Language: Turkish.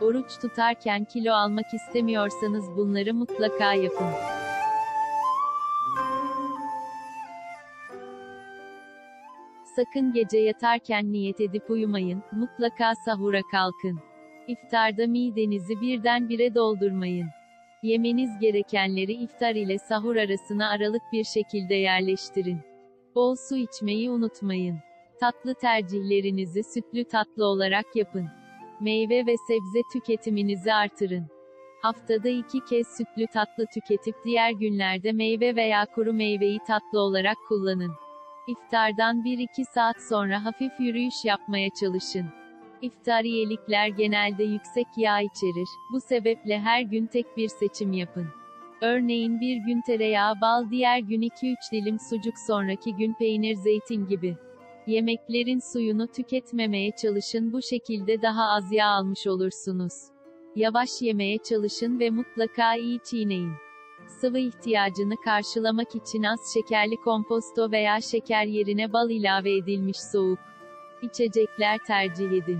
Oruç tutarken kilo almak istemiyorsanız bunları mutlaka yapın. Sakın gece yatarken niyet edip uyumayın, mutlaka sahura kalkın. İftarda midenizi birdenbire doldurmayın. Yemeniz gerekenleri iftar ile sahur arasına aralık bir şekilde yerleştirin. Bol su içmeyi unutmayın. Tatlı tercihlerinizi sütlü tatlı olarak yapın. Meyve ve sebze tüketiminizi artırın. Haftada iki kez sütlü tatlı tüketip diğer günlerde meyve veya kuru meyveyi tatlı olarak kullanın. İftardan 1-2 saat sonra hafif yürüyüş yapmaya çalışın. İftariyelikler genelde yüksek yağ içerir, bu sebeple her gün tek bir seçim yapın. Örneğin bir gün tereyağı bal diğer gün 2-3 dilim sucuk sonraki gün peynir zeytin gibi. Yemeklerin suyunu tüketmemeye çalışın bu şekilde daha az yağ almış olursunuz. Yavaş yemeye çalışın ve mutlaka iyi çiğneyin. Sıvı ihtiyacını karşılamak için az şekerli komposto veya şeker yerine bal ilave edilmiş soğuk içecekler tercih edin.